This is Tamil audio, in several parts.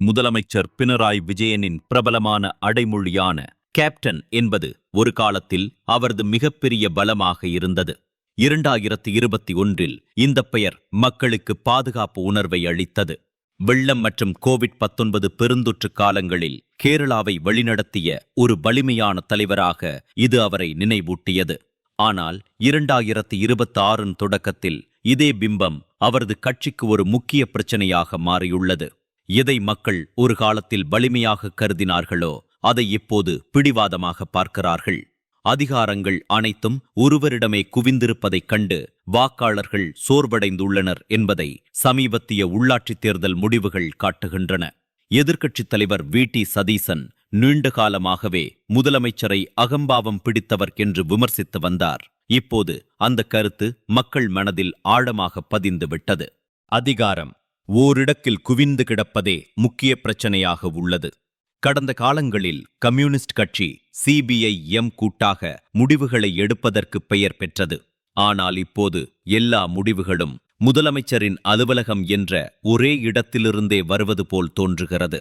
முதலமைச்சர் பினராய் விஜயனின் பிரபலமான அடைமொழியான கேப்டன் என்பது ஒரு காலத்தில் அவரது மிகப்பெரிய பலமாக இருந்தது. இரண்டாயிரத்தி இருபத்தி ஒன்றில் இந்த பெயர் மக்களுக்கு பாதுகாப்பு உணர்வை அளித்தது. வெள்ளம் மற்றும் கோவிட் பத்தொன்பது பெருந்தொற்று காலங்களில் கேரளாவை வழிநடத்திய ஒரு வலிமையான தலைவராக இது அவரை நினைவூட்டியது. ஆனால் இரண்டாயிரத்தி இருபத்தி ஆறின் தொடக்கத்தில் இதே பிம்பம் அவரது கட்சிக்கு ஒரு முக்கிய பிரச்சனையாக மாறியுள்ளது. எதை மக்கள் ஒரு காலத்தில் வலிமையாக கருதினார்களோ அதை இப்போது பிடிவாதமாக பார்க்கிறார்கள். அதிகாரங்கள் அனைத்தும் ஒருவரிடமே குவிந்திருப்பதைக் கண்டு வாக்காளர்கள் சோர்வடைந்துள்ளனர் என்பதை சமீபத்திய உள்ளாட்சித் தேர்தல் முடிவுகள் காட்டுகின்றன. எதிர்க்கட்சித் தலைவர் வி. டி. சதீசன் நீண்ட காலமாகவே முதலமைச்சரை அகம்பாவம் பிடித்தவர் என்று விமர்சித்து வந்தார். இப்போது அந்த கருத்து மக்கள் மனதில் ஆழமாக பதிந்து விட்டது அதிகாரம். ஓரிடத்தில் குவிந்து கிடப்பதே முக்கிய பிரச்சனையாக உள்ளது. கடந்த காலங்களில் கம்யூனிஸ்ட் கட்சி சிபிஐ எம் கூட்டாக முடிவுகளை எடுப்பதற்கு பெயர் பெற்றது. ஆனால் இப்போது எல்லா முடிவுகளும் முதலமைச்சரின் அலுவலகம் என்ற ஒரே இடத்திலிருந்தே வருவது போல் தோன்றுகிறது.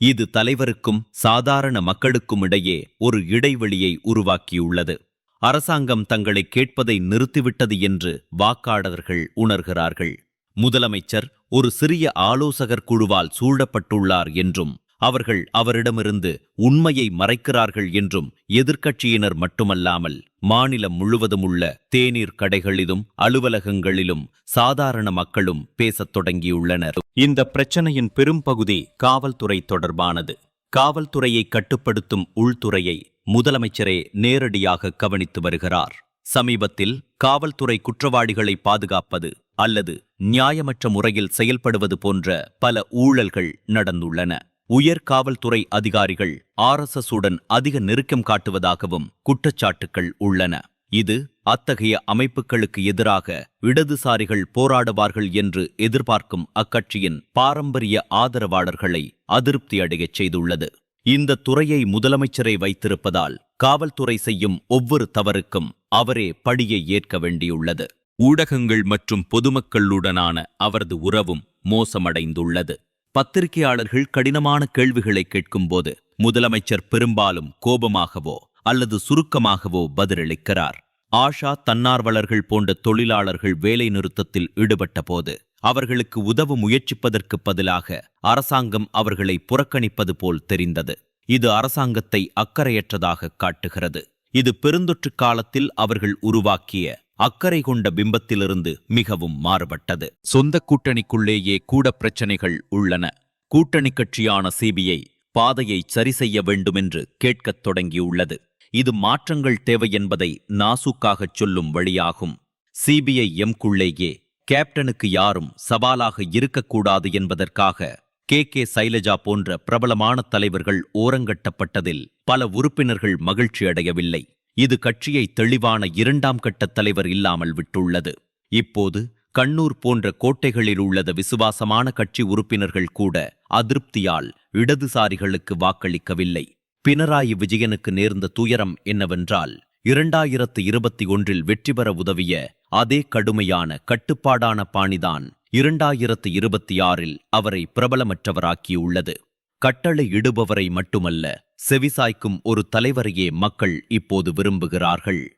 இது தலைவருக்கும் சாதாரண மக்களுக்கும் இடையே ஒரு இடைவெளியை உருவாக்கியுள்ளது. அரசாங்கம் தங்களை கேட்பதை நிறுத்திவிட்டது என்று வாக்காளர்கள் உணர்கிறார்கள். முதலமைச்சர் ஒரு சிறிய ஆலோசகர் குழுவால் சூழப்பட்டுள்ளார் என்றும் அவர்கள் அவரிடமிருந்து உண்மையை மறைக்கிறார்கள் என்றும் எதிர்க்கட்சியினர் மட்டுமல்லாமல் மாநிலம் முழுவதும் உள்ள தேநீர் கடைகளிலும் அலுவலகங்களிலும் சாதாரண மக்களும் பேசத் தொடங்கியுள்ளனர். இந்த பிரச்சனையின் பெரும்பகுதி காவல்துறை தொடர்பானது. காவல்துறையை கட்டுப்படுத்தும் உள்துறையை முதலமைச்சரே நேரடியாக கவனித்து வருகிறார். சமீபத்தில் காவல்துறை குற்றவாளிகளை பாதுகாப்பது அல்லது நியாயமற்ற முறையில் செயல்படுவது போன்ற பல ஊழல்கள் நடந்துள்ளன. உயர் காவல்துறை அதிகாரிகள் ஆர்எஸ்எஸ் உடன் அதிக நெருக்கம் காட்டுவதாகவும் குற்றச்சாட்டுகள் உள்ளன. இது அத்தகைய அமைப்புகளுக்கு எதிராக இடதுசாரிகள் போராடுவார்கள் என்று எதிர்பார்க்கும் அக்கட்சியின் பாரம்பரிய ஆதரவாளர்களை அதிருப்தியடையச் செய்துள்ளது. இந்த துறையை முதலமைச்சரை வைத்திருப்பதால் காவல்துறை செய்யும் ஒவ்வொரு தவறுக்கும் அவரே படியை ஏற்க வேண்டியுள்ளது. ஊடகங்கள் மற்றும் பொதுமக்களுடனான அவரது உறவும் மோசமடைந்துள்ளது. பத்திரிகையாளர்கள் கடினமான கேள்விகளை கேட்கும்போது முதலமைச்சர் பெரும்பாலும் கோபமாகவோ அல்லது சுருக்கமாகவோ பதிலளிக்கிறார். ஆஷா தன்னார்வலர்கள் போன்ற தொழிலாளர்கள் வேலை நிறுத்தத்தில் ஈடுபட்ட போது அவர்களுக்கு உதவ முயற்சிப்பதற்கு பதிலாக அரசாங்கம் அவர்களை புறக்கணிப்பது போல் தெரிந்தது. இது அரசாங்கத்தை அக்கறையற்றதாக காட்டுகிறது. இது பெருந்தொற்று காலத்தில் அவர்கள் உருவாக்கிய அக்கறை கொண்ட பிம்பத்திலிருந்து மிகவும் மாறுபட்டது. சொந்த கூட்டணிக்குள்ளேயே கூட பிரச்சனைகள் உள்ளன. கூட்டணி கட்சியான சிபிஐ பாதையை சரி செய்ய வேண்டுமென்று கேட்கத் தொடங்கியுள்ளது. இது மாற்றங்கள் தேவை என்பதை நாசுக்காகச் சொல்லும் வழியாகும். சிபிஐ எம்குள்ளேயே கேப்டனுக்கு யாரும் சவாலாக இருக்கக்கூடாது என்பதற்காக கே. கே. சைலஜா போன்ற பிரபலமான தலைவர்கள் ஓரங்கட்டப்பட்டதில் பல உறுப்பினர்கள் மகிழ்ச்சி அடையவில்லை இது கட்சியை தெளிவான இரண்டாம் கட்ட தலைவர் இல்லாமல் விட்டுள்ளது. இப்போது கண்ணூர் போன்ற கோட்டைகளில் உள்ளது விசுவாசமான கட்சி உறுப்பினர்கள் கூட அதிருப்தியால் இடதுசாரிகளுக்கு வாக்களிக்கவில்லை. பினராயி விஜயனுக்கு நேர்ந்த துயரம் என்னவென்றால் இரண்டாயிரத்து இருபத்தி ஒன்றில் வெற்றி பெற உதவிய அதே கடுமையான கட்டுப்பாடான பாணிதான் இரண்டாயிரத்து இருபத்தி ஆறில் அவரை பிரபலமற்றவராக்கியுள்ளது. கட்டளை இடுபவரை மட்டுமல்ல செவிசாய்க்கும் ஒரு தலைவரையே மக்கள் இப்போது விரும்புகிறார்கள்.